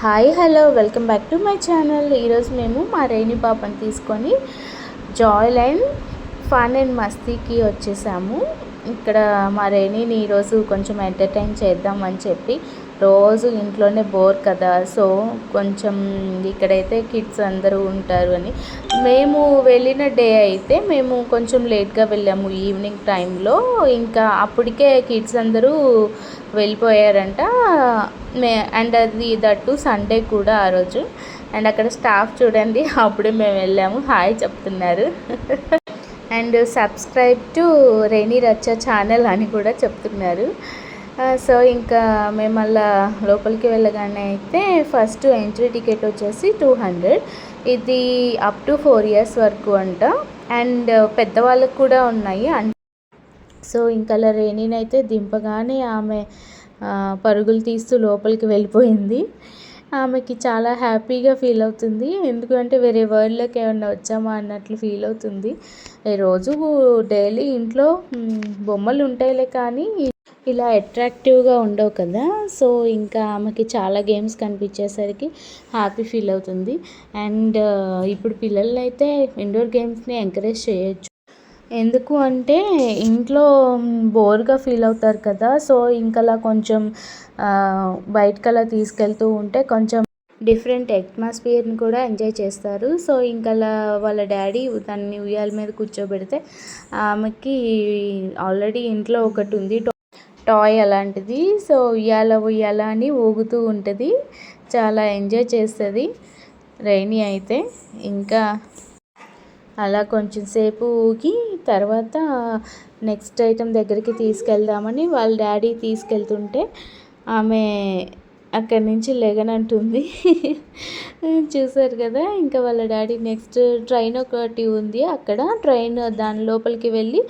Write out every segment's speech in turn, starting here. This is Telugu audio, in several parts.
Hi hello welcome back to my channel. ఈరోజు మేము మా రైని పాపని తీసుకొని జాయ్ లైన్ ఫన్ అండ్ మస్తీకి వచ్చేసాము. ఇక్కడ మా రైనీని ఈరోజు కొంచెం ఎంటర్టైన్ చేద్దామని చెప్పి రోజు ఇంట్లోనే బోర్ కదా సో కొంచెం ఇక్కడైతే కిడ్స్ అందరూ ఉంటారు అని. మేము వెళ్ళిన డే అయితే మేము కొంచెం లేట్గా వెళ్ళాము ఈవినింగ్ టైంలో. ఇంకా అప్పటికే కిడ్స్ అందరూ వెళ్ళిపోయారంట. మే అండ్ అది దట్టు సండే కూడా ఆ రోజు. అండ్ అక్కడ స్టాఫ్ చూడండి అప్పుడే మేము వెళ్ళాము. హాయ్ చెప్తున్నారు. And subscribe to Renee Rachcha channel అని కూడా చెప్తున్నారు. సో ఇంకా మేము మళ్ళా లోపలికి వెళ్ళగానే అయితే ఫస్ట్ ఎంట్రీ టికెట్ వచ్చేసి టూ హండ్రెడ్. ఇది అప్ టు ఫోర్ ఇయర్స్ వరకు అంట. అండ్ పెద్దవాళ్ళకు కూడా ఉన్నాయి. సో ఇంకా అలా రేణినైతే దింపగానే ఆమె పరుగులు తీస్తూ లోపలికి వెళ్ళిపోయింది. ఆమెకి చాలా హ్యాపీగా ఫీల్ అవుతుంది. ఎందుకంటే వేరే వరల్డ్లోకి ఏమన్నా వచ్చామా అన్నట్లు ఫీల్ అవుతుంది. రోజు డైలీ ఇంట్లో బొమ్మలు ఉంటాయిలే కానీ ఇలా అట్రాక్టివ్గా ఉండవు కదా. సో ఇంకా ఆమెకి చాలా గేమ్స్ కనిపించేసరికి హ్యాపీ ఫీల్ అవుతుంది. అండ్ uh, ఇప్పుడు పిల్లలైతే అయితే ఇండోర్ గేమ్స్ని ఎంకరేజ్ చేయొచ్చు. ఎందుకు అంటే ఇంట్లో బోర్గా ఫీల్ అవుతారు కదా. సో ఇంకలా కొంచెం బయటకలా తీసుకెళ్తూ ఉంటే కొంచెం డిఫరెంట్ అట్మాస్ఫియర్ని కూడా ఎంజాయ్ చేస్తారు. సో ఇంకలా వాళ్ళ డాడీ తనని ఉయ్యాల మీద కూర్చోబెడితే ఆమెకి ఆల్రెడీ ఇంట్లో ఒకటి ఉంది. టాయ్ అలాంటిది. సో ఉయ్యాల ఉయ్యాల అని ఊగుతూ ఉంటుంది. చాలా ఎంజాయ్ చేస్తుంది. రైనీ అయితే ఇంకా అలా కొంచెం సేపు ఊగి తర్వాత నెక్స్ట్ ఐటెం దగ్గరికి తీసుకెళ్దామని వాళ్ళ డాడీ తీసుకెళ్తుంటే ఆమె అక్కడి నుంచి లెగనంటుంది. చూసారు కదా ఇంకా వాళ్ళ డాడీ నెక్స్ట్ ట్రైన్ ఒకటి ఉంది అక్కడ. ట్రైన్ దాని లోపలికి వెళ్ళి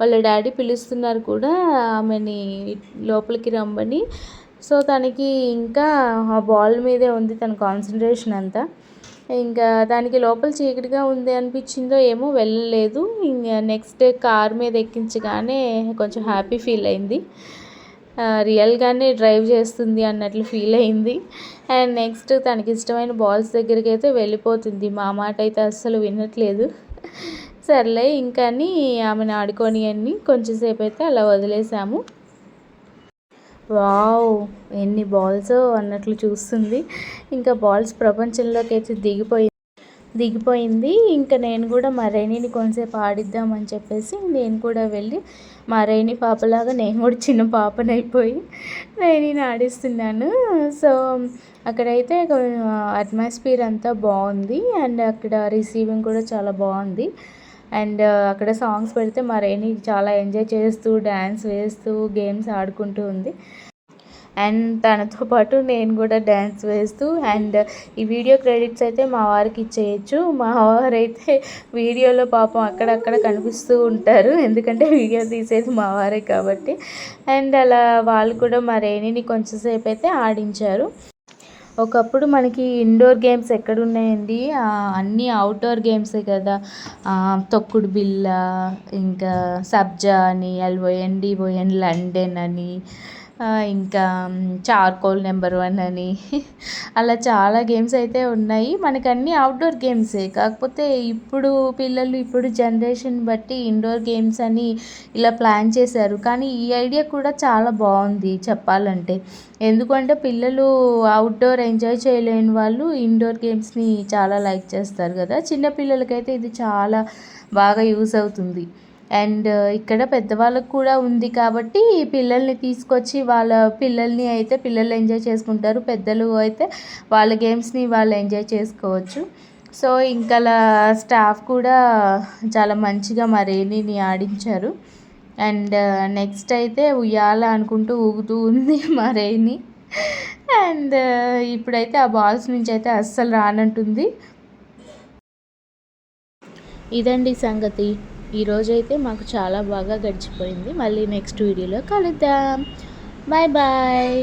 వాళ్ళ డాడీ పిలుస్తున్నారు కూడా ఆమెని లోపలికి రమ్మని. సో తనకి ఇంకా ఆ బాల్ మీదే ఉంది తన కాన్సన్ట్రేషన్ అంతా. ఇంకా దానికి లోపల చీకటిగా ఉంది అనిపించిందో ఏమో వెళ్ళలేదు. ఇంకా నెక్స్ట్ డే కార్ మీద ఎక్కించగానే కొంచెం హ్యాపీ ఫీల్ అయింది. రియల్గానే డ్రైవ్ చేస్తుంది అన్నట్లు ఫీల్ అయింది. అండ్ నెక్స్ట్ తనకి ఇష్టమైన బాల్స్ దగ్గరికి అయితే వెళ్ళిపోతుంది. మా మాట అయితే అస్సలు వినట్లేదు. సర్లే ఇంకా ఆమెను ఆడుకొని అని కొంచెంసేపు అయితే అలా వదిలేసాము. వావ్ ఎన్ని బాల్స్ అన్నట్లు చూస్తుంది. ఇంకా బాల్స్ ప్రపంచంలోకి అయితే దిగిపోయింది దిగిపోయింది. ఇంకా నేను కూడా మా రైనీని కొంతసేపు ఆడిద్దామని చెప్పేసి నేను కూడా వెళ్ళి మా రైని పాపలాగా నేను కూడా చిన్న పాపనైపోయి రైనీని ఆడిస్తున్నాను. సో అక్కడైతే అట్మాస్ఫియర్ అంతా బాగుంది. అండ్ అక్కడ రిసీవింగ్ కూడా చాలా బాగుంది. అండ్ అక్కడ సాంగ్స్ పెడితే మా రైని చాలా ఎంజాయ్ చేస్తూ డ్యాన్స్ వేస్తూ గేమ్స్ ఆడుకుంటూ ఉంది. అండ్ తనతో పాటు నేను కూడా డ్యాన్స్ వేస్తూ అండ్ ఈ వీడియో క్రెడిట్స్ అయితే మా వారికి ఇచ్చేయచ్చు. మా వారైతే వీడియోలో పాపం అక్కడక్కడ కనిపిస్తూ ఉంటారు. ఎందుకంటే వీడియో తీసేది మా వారే కాబట్టి. అండ్ అలా వాళ్ళు కూడా మా రేణిని కొంచెంసేపు అయితే ఆడించారు. ఒకప్పుడు మనకి ఇండోర్ గేమ్స్ ఎక్కడున్నాయండి? అన్నీ అవుట్డోర్ గేమ్సే కదా. తొక్కుడు బిళ్ళ ఇంకా సబ్జా అని ఎల్ఓఎన్ డిఓఎన్ లండన్ అని ఇంకా చార్కోల్ నెంబర్ వన్ అని. అలా చాలా గేమ్స్ అయితే ఉన్నాయి. మనకు అన్నీ అవుట్డోర్ గేమ్సే కాకపోతే ఇప్పుడు పిల్లలు ఇప్పుడు జనరేషన్ బట్టి ఇండోర్ గేమ్స్ అని ఇలా ప్లాన్ చేశారు. కానీ ఈ ఐడియా కూడా చాలా బాగుంది చెప్పాలంటే. ఎందుకంటే పిల్లలు అవుట్డోర్ ఎంజాయ్ చేయలేని వాళ్ళు ఇండోర్ గేమ్స్ని చాలా లైక్ చేస్తారు కదా. చిన్నపిల్లలకైతే ఇది చాలా బాగా యూస్ అవుతుంది. అండ్ ఇక్కడ పెద్దవాళ్ళకు కూడా ఉంది కాబట్టి పిల్లల్ని తీసుకొచ్చి వాళ్ళ పిల్లల్ని అయితే పిల్లలు ఎంజాయ్ చేసుకుంటారు. పెద్దలు అయితే వాళ్ళ గేమ్స్ని వాళ్ళు ఎంజాయ్ చేసుకోవచ్చు. సో ఇంకా స్టాఫ్ కూడా చాలా మంచిగా మా రేణిని ఆడించారు. అండ్ నెక్స్ట్ అయితే ఉయ్యాల అనుకుంటూ ఊగుతూ ఉంది మా రేణి అండ్ ఇప్పుడైతే ఆ బాల్స్ నుంచి అయితే అస్సలు రానంటుంది. ఇదండి సంగతి. ఈరోజైతే మాకు చాలా బాగా గడిచిపోయింది. మళ్ళీ నెక్స్ట్ వీడియోలో కలుద్దాం. Bye bye